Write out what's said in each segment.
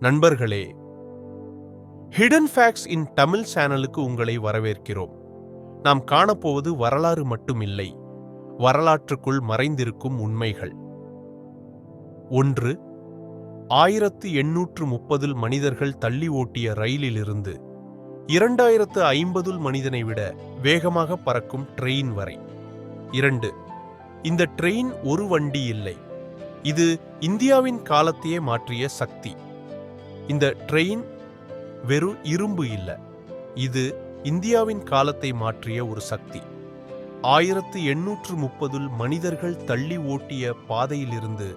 நண்பர்களே hidden facts இன் தமிழ் சேனலுக்கு உங்களை வரவேற்கிறோம். நாம் காணப்போவது வரலாறு மட்டுமில்லை வரலாற்றுக்குள் மறைந்திருக்கும் உண்மைகள். ஒன்று ஆயிரத்து எண்ணூற்று முப்பதில் மனிதர்கள் தள்ளி ஓட்டிய ரயிலிலிருந்து இரண்டாயிரத்து ஐம்பதுல் மனிதனை விட வேகமாக பறக்கும் ட்ரெயின் வரை. இரண்டு இந்த ட்ரெயின் ஒரு வண்டி இல்லை இது இந்தியாவின் காலத்தையே மாற்றிய சக்தி. இந்த ட்ரெயின் வெறும் இரும்பு இல்லை. இது இந்தியாவின் காலத்தை மாற்றிய ஒரு சக்தி. ஆயிரத்து எண்ணூற்று முப்பதில் மனிதர்கள் தள்ளி ஓட்டிய பாதையிலிருந்து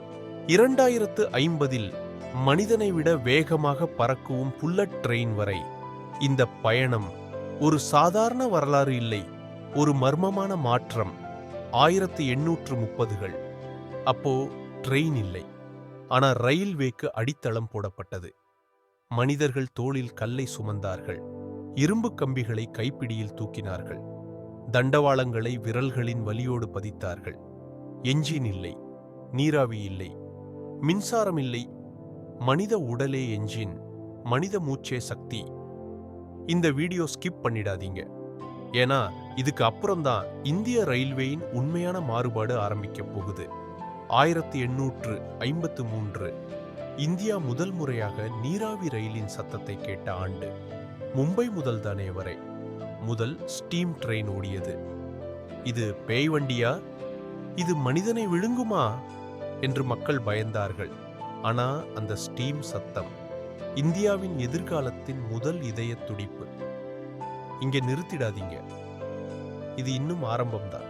இரண்டாயிரத்து ஐம்பதில் மனிதனை விட வேகமாக பறக்கவும் புல்லட் ட்ரெயின் வரை இந்த பயணம் ஒரு சாதாரண வரலாறு இல்லை ஒரு மர்மமான மாற்றம். ஆயிரத்து எண்ணூற்று முப்பதுகள். அப்போ ட்ரெயின் இல்லை. ஆனால் ரயில்வேக்கு அடித்தளம் போடப்பட்டது. மனிதர்கள் தோளில் கல்லை சுமந்தார்கள். இரும்பு கம்பிகளை கைப்பிடியில் தூக்கினார்கள். தண்டவாளங்களை விரல்களின் வலியோடு பதித்தார்கள். எஞ்சின் இல்லை நீராவி இல்லை மின்சாரம் இல்லை. மனித உடலே எஞ்சின் மனித மூச்சே சக்தி. இந்த வீடியோ ஸ்கிப் பண்ணிடாதீங்க. ஏன்னா இதுக்கு அப்புறம்தான் இந்திய ரயில்வேயின் உண்மையான மாறுபாடு ஆரம்பிக்க போகுது. ஆயிரத்தி எண்ணூற்று ஐம்பத்து மூன்று இந்தியா முதல் முறையாக நீராவி ரயிலின் சத்தத்தை கேட்ட ஆண்டு மும்பை முதல் தானே வரை முதல் ஸ்டீம் ட்ரெயின் ஓடியது. இது பேய் வண்டியா? இது மனிதனை விழுங்குமா? என்று மக்கள் பயந்தார்கள். ஆனா அந்த ஸ்டீம் சத்தம் இந்தியாவின் எதிர்காலத்தின் முதல் இதய துடிப்பு. இங்கே நிறுத்திடாதீங்க. இது இன்னும் ஆரம்பம்தான்.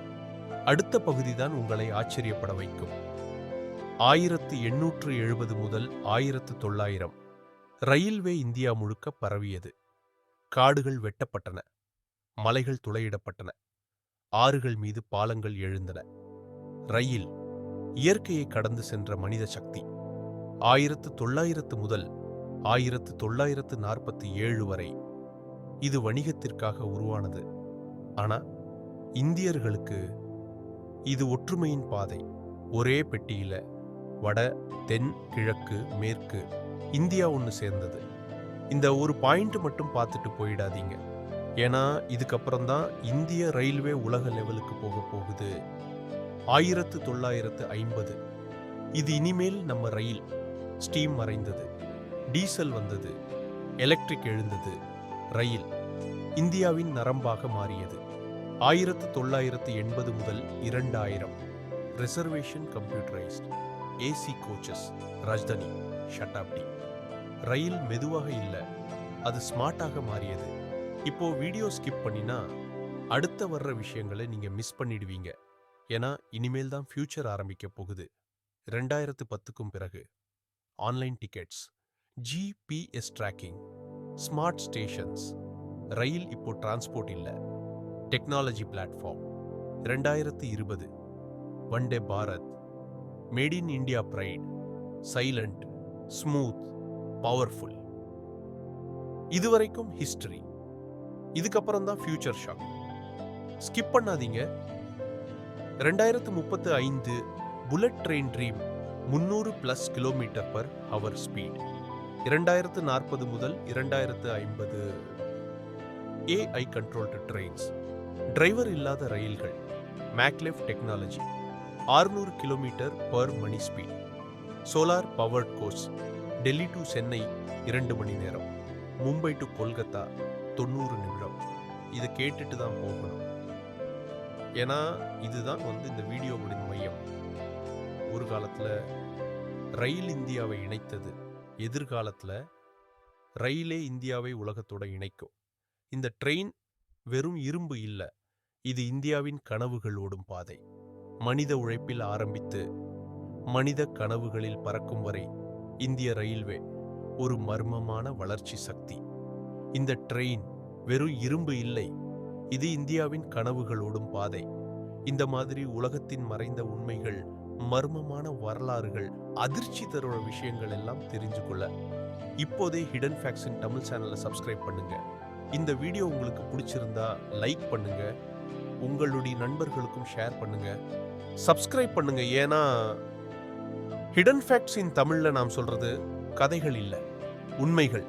அடுத்த பகுதிதான் உங்களை ஆச்சரியப்பட வைக்கும். ஆயிரத்து எண்ணூற்று எழுபது முதல் ஆயிரத்து தொள்ளாயிரம். ரயில்வே இந்தியா முழுக்க பரவியது. காடுகள் வெட்டப்பட்டன. மலைகள் துளையிடப்பட்டன. ஆறுகள் மீது பாலங்கள் எழுந்தன. ரயில் இயற்கையை கடந்து சென்ற மனித சக்தி. ஆயிரத்து தொள்ளாயிரத்து முதல் ஆயிரத்து தொள்ளாயிரத்து நாற்பத்தி ஏழு வரை இது வணிகத்திற்காக உருவானது. ஆனா இந்தியர்களுக்கு இது ஒற்றுமையின் பாதை. ஒரே பெட்டியில வட தென் கிழக்கு மேற்கு இந்தியா ஒன்று சேர்ந்தது. இந்த ஒரு பாயிண்ட் மட்டும் பார்த்துட்டு போயிடாதீங்க. ஏன்னா இதுக்கப்புறம் தான் இந்திய ரயில்வே உலக லெவலுக்கு போக போகுது. ஆயிரத்து தொள்ளாயிரத்து ஐம்பது. இது இனிமேல் நம்ம ரயில். ஸ்டீம் மறைந்தது. டீசல் வந்தது. எலக்ட்ரிக் எழுந்தது. ரயில் இந்தியாவின் நரம்பாக மாறியது. ஆயிரத்து தொள்ளாயிரத்து எண்பது முதல் இரண்டாயிரம். Reservation computerised AC coaches Rajdhani Shatabdi. ரயில் மெதுவாக இல்லை அது ஸ்மார்ட்டாக மாறியது. இப்போ வீடியோ ஸ்கிப் பண்ணினா அடுத்த வர்ற விஷயங்களை நீங்கள் மிஸ் பண்ணிடுவீங்க. ஏன்னா இனிமேல் தான் ஃபியூச்சர் ஆரம்பிக்க போகுது. ரெண்டாயிரத்து பத்துக்கும் பிறகு online tickets GPS tracking smart stations ரயில் இப்போ டிரான்ஸ்போர்ட் இல்லை டெக்னாலஜி பிளாட்ஃபார்ம் ரெண்டாயிரத்து இருபது Vande Bharat made in India pride silent smooth powerful. இதுவரைக்கும் ஹிஸ்டரி. இதுக்கப்புறம் தான் ஃபியூச்சர் ஷாக். ஸ்கிப் பண்ணாதீங்க. ரெண்டாயிரத்து முப்பத்து ஐந்து புல்லட் ட்ரெயின் ட்ரீம் முன்னூறு plus kilometre per hour speed இரண்டாயிரத்து நாற்பது முதல் இரண்டாயிரத்து ஐம்பது ஏஐ கண்ட்ரோல்டு ட்ரெயின்ஸ் டிரைவர் இல்லாத ரயில்கள். Maglev technology 600 kilometre per money speed solar powered cars Delhi to Chennai இரண்டு மணி நேரம். மும்பை டு கொல்கத்தா தொண்ணூறு நிமிடம். இதை கேட்டுட்டு தான் போகணும். ஏன்னா இதுதான் வந்து இந்த வீடியோவுடைய மையம். ஒரு காலத்தில் ரயில் இந்தியாவை இணைத்தது எதிர்காலத்தில் ரயிலே இந்தியாவை உலகத்தோட இணைக்கும். இந்த ட்ரெயின் வெறும் இரும்பு இல்லை இது இந்தியாவின் கனவுகள் ஓடும் பாதை. மனித உழைப்பில் ஆரம்பித்து மனித கனவுகளில் பறக்கும் வரை இந்திய ரயில்வே ஒரு மர்மமான வளர்ச்சி சக்தி. இந்த ட்ரெயின் வெறும் இரும்பு இல்லை இது இந்தியாவின் கனவுகளோடும் பாதை. இந்த மாதிரி உலகத்தின் மறைந்த உண்மைகள் மர்மமான வரலாறுகள் அதிர்ச்சி தருற விஷயங்கள் எல்லாம் தெரிஞ்சு கொள்ள இப்போதே ஹிடன் ஃபேக்ஸின் தமிழ் சேனலை சப்ஸ்கிரைப் பண்ணுங்க. இந்த வீடியோ உங்களுக்கு பிடிச்சிருந்தா லைக் பண்ணுங்க உங்களுடைய நண்பர்களுக்கும் ஷேர் பண்ணுங்க. சப்ஸ்கிரைப் பண்ணுங்க. ஏன்னா ஹிடன் ஃபேக்ட்ஸ் இன் நாம் சொல்றது கதைகள் இல்லை உண்மைகள்.